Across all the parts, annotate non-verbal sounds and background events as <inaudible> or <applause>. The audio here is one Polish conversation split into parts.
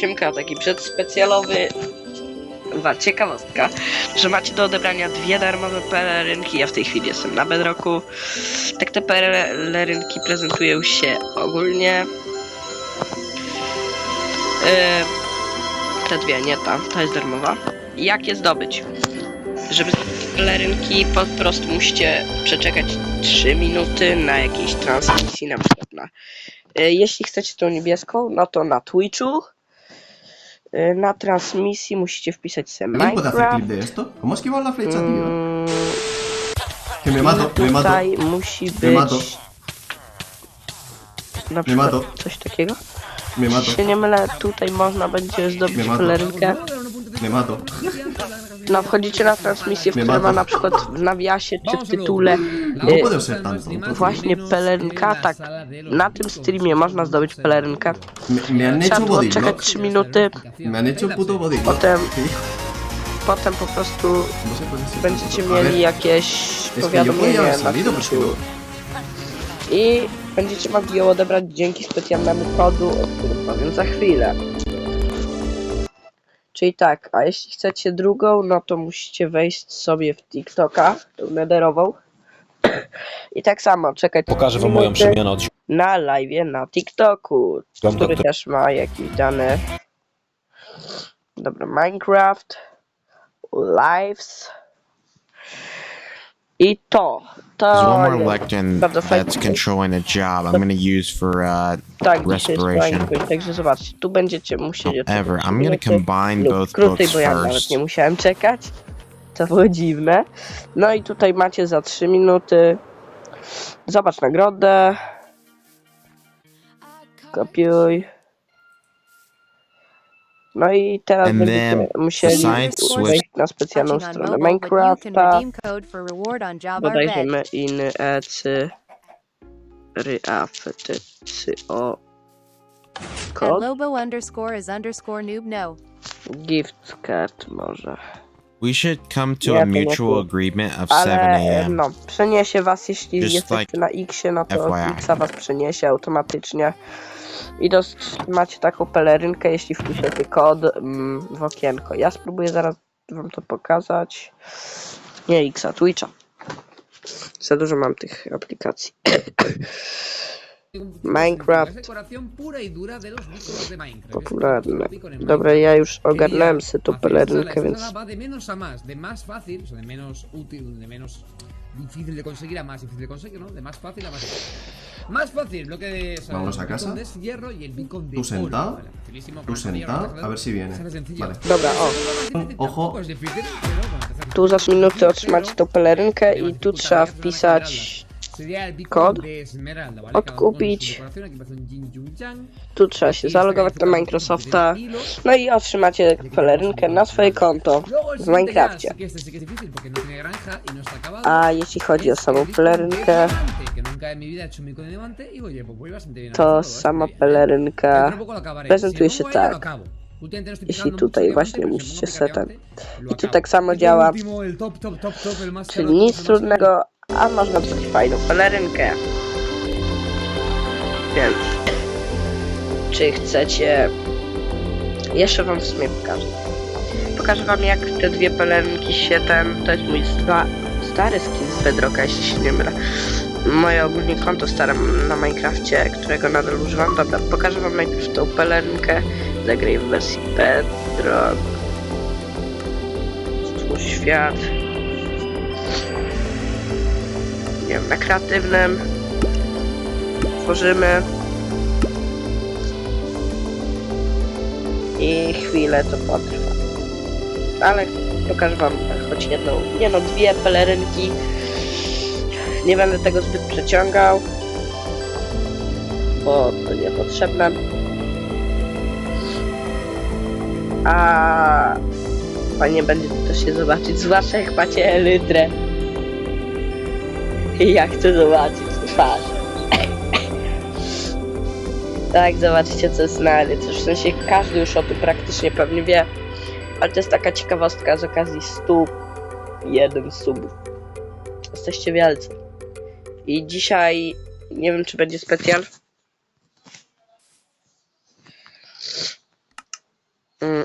Siemka, taki przedspecjalowy wa- ciekawostka, że macie do odebrania dwie darmowe pelerynki. Ja w tej chwili jestem na Bedrocku. Tak te pelerynki prezentują się ogólnie. Yy, te dwie, nie ta, ta jest darmowa. Jak je zdobyć? Żeby zdobyć pelerynki, po prostu musicie przeczekać 3 minuty na jakiejś transmisji, na przykład na E, Jeśli chcecie tą niebieską, no to na Twitchu. E, Na transmisji musicie wpisać sobie ¿Alguien puede hacer Minecraft. clip de esto? ¿Cómo esquivar la flecha, tío? Mm, Que me mato, me mato. tutaj musi Me mato. być na przykład mato. coś takiego. Me mato. Jeśli się nie mylę, tutaj można będzie zdobyć mato. Me mato. No, wchodzicie na transmisję, w której ma na przykład w nawiasie czy w tytule No e, ser tanto. właśnie pelerynka, tak. Na tym streamie można zdobyć pelerynkę. Me, me han Trzeba hecho było body czekać block. 3 minuty, Me han hecho puto body block. Potem- potem po prostu No se puede ser będziecie tanto. A mieli jakieś que yo powiadomienie haber na salido, pero es que Twitchu no. i będziecie mogli ją odebrać dzięki specjalnemu kodu, o którym powiem za chwilę. Czyli tak, a jeśli chcecie drugą, no to musicie wejść sobie w TikToka, tą nederową. I tak samo czekać Pokażę wam moją przemianę od na live na TikToku, który który- też ma jakieś dane. Dobra, Minecraft, Lives. I to, to There's one more lectin bardzo that's controlling a job I'm gonna use for uh tak, dzisiaj jest respiration. Także zobaczcie, tu będziecie musieli however I'm gonna combine lub both krócej, books bo ja nawet first. nie musiałem czekać. To było dziwne. No i tutaj macie za 3 minuty. Zobacz nagrodę. Kopiuj. No i teraz And będziecie then musieli besides wejść na specjalną on stronę mobile, but you can Minecrafta. redeem code for reward on job Bodajże Arbet. my iny ecy o At kod Lobo underscore is underscore noob no. gift card może. We should come to Yeah, a mutual tu. agreement of 7 Ale e, a.m. no, przeniesie was, jeśli Just jesteście like na X, no to FYI. X was przeniesie automatycznie. I macie taką pelerynkę, jeśli wpiszecie kod mm, w okienko. Ja spróbuję zaraz wam to pokazać. Nie Xa, Twitcha. Za dużo mam tych aplikacji. <coughs> Minecraft. Popularne. Dobra, ja już ogarnąłem sobie tą pelerynkę, więc a difícil de conseguir a más difícil de conseguir, ¿no? De más fácil a más difícil. Más fácil, bloque de. o sea, Vamos el a casa. beacon de hierro y el beacon de Tú oro, sentado, vale, facilísimo, Tú con esto ya sentado, lo dejas a ver si viene. Sale sencillo. Vale. Dobra, o. Ojo. Tampoco es difícil, pero bueno, empezar- Tu za minutę otrzymacie tą pelerynkę i tu trzeba wpisać Sería el beacon kod, odkupić. Tu trzeba się zalogować do Microsofta. No i otrzymacie pelerynkę na swoje konto w Minecrafcie. A jeśli chodzi o samą pelerynkę, to sama pelerynka acabaré. prezentuje Si się tak. no estoy Jeśli tutaj właśnie musicie setem. I tu tak samo działa. Czyli nic trudnego, a można zrobić fajną pelerynkę. Więc, czy chcecie... Jeszcze wam w sumie pokażę. Pokażę wam jak te dwie pelerynki się ten... To jest mój sta, stary skin z Bedrocka, jeśli się nie mylę. Moje ogólnie konto stare na Minecrafcie, którego nadal używam. Dobra, pokażę wam najpierw tą pelerynkę. Zagraj w wersji Bedrock. Stwórz świat. Nie wiem, na kreatywnym. Tworzymy. I chwilę to potrwa. Ale pokażę wam choć jedną, nie no, dwie pelerynki. Nie będę tego zbyt przeciągał, bo to niepotrzebne. A fajnie będzie też się zobaczyć, zwłaszcza jak macie elytrę. <laughs> Ja chcę zobaczyć twarz. tak, zobaczycie co jest na elytrze. W sensie każdy już o tym praktycznie pewnie wie. Ale to jest taka ciekawostka z okazji 101 subów. Jesteście wielcy. I dzisiaj nie wiem czy będzie specjal. Mm,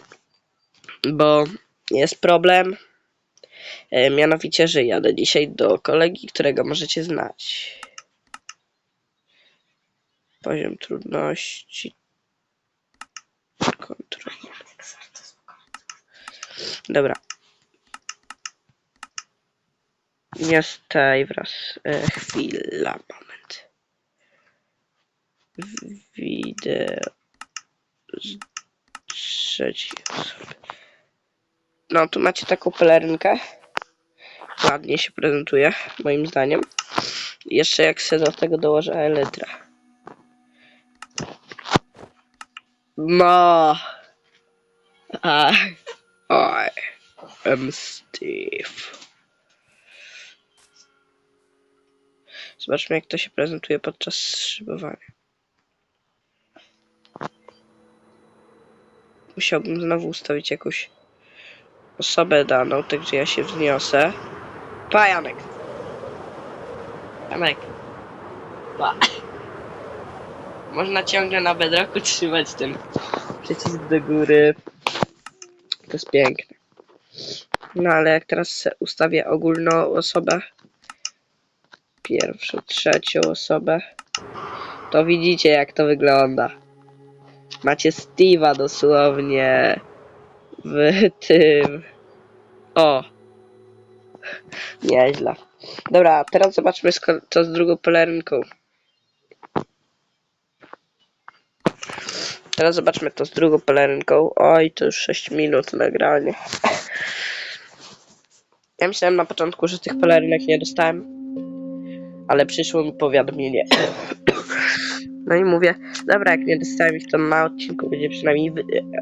Bo jest problem. E, Mianowicie, że jadę dzisiaj do kolegi, którego możecie znać. Poziom trudności. Kontrola. Dobra. Nie staj wraz. E, chwila, moment. Wideo z trzeciej osoby. No, tu macie taką pelerynkę. Ładnie się prezentuje, moim zdaniem. Jeszcze jak się do tego dołożę elytra. No. I am Steve. Zobaczmy, jak to się prezentuje podczas szybowania. Musiałbym znowu ustawić jakąś osobę daną, także ja się wzniosę. Pa, Janek. Janek. Pa. Można ciągle na bedroku <laughs> trzymać ten przycisk do góry. To jest piękne. No ale jak teraz ustawię ogólną osobę, pierwszą, trzecią osobę, to widzicie jak to wygląda. Macie Steve'a dosłownie w <laughs> tym. O! Nieźle. Dobra, teraz zobaczmy co z drugą pelerynką. Teraz zobaczmy to z drugą pelerynką. Oj, to już 6 minut nagranie. Ja myślałem na początku, że tych pelerynek nie dostałem, ale przyszło mi powiadomienie. No i mówię, dobra, jak nie dostałem ich, to na odcinku będzie przynajmniej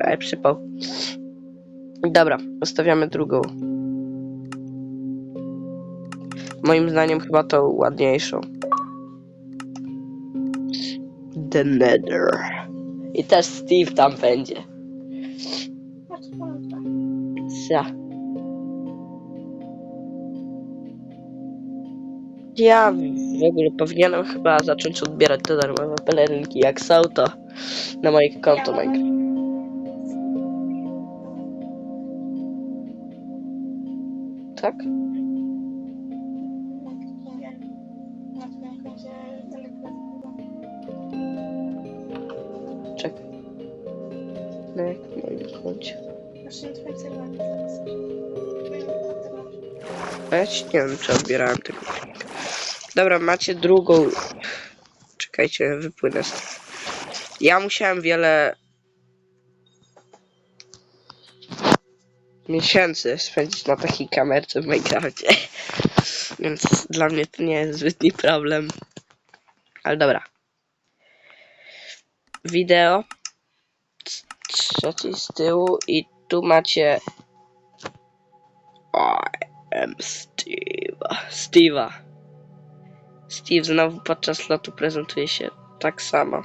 e, przypał. Dobra, ustawiamy drugą. Moim zdaniem chyba tą ładniejszą. The Nether. I też Steve tam będzie. Cia. Ja w ogóle powinienem chyba zacząć odbierać te darmowe pelerynki. Jak są, to na moje konto Minecraft. Tak? A ja ci nie wiem, czy odbierałem tego. Dobra, macie drugą. Czekajcie, wypłynę z Ja musiałem wiele miesięcy spędzić na takiej kamerce w Minecrafcie. <laughs> Więc dla mnie to nie jest zbytni problem. Ale dobra. Wideo. Trzeci z tyłu i tu macie I am Steve. Steve'a. Steve znowu podczas lotu prezentuje się tak samo.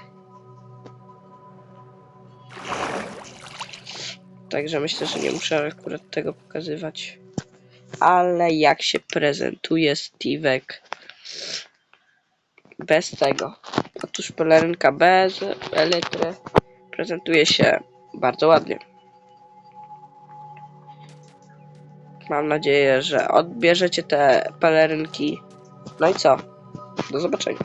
Także myślę, że nie muszę akurat tego pokazywać. Ale jak się prezentuje Steve'ek bez tego. Otóż pelerynka bez elektry prezentuje się bardzo ładnie. Mam nadzieję, że odbierzecie te pelerynki. No i co? Do zobaczenia.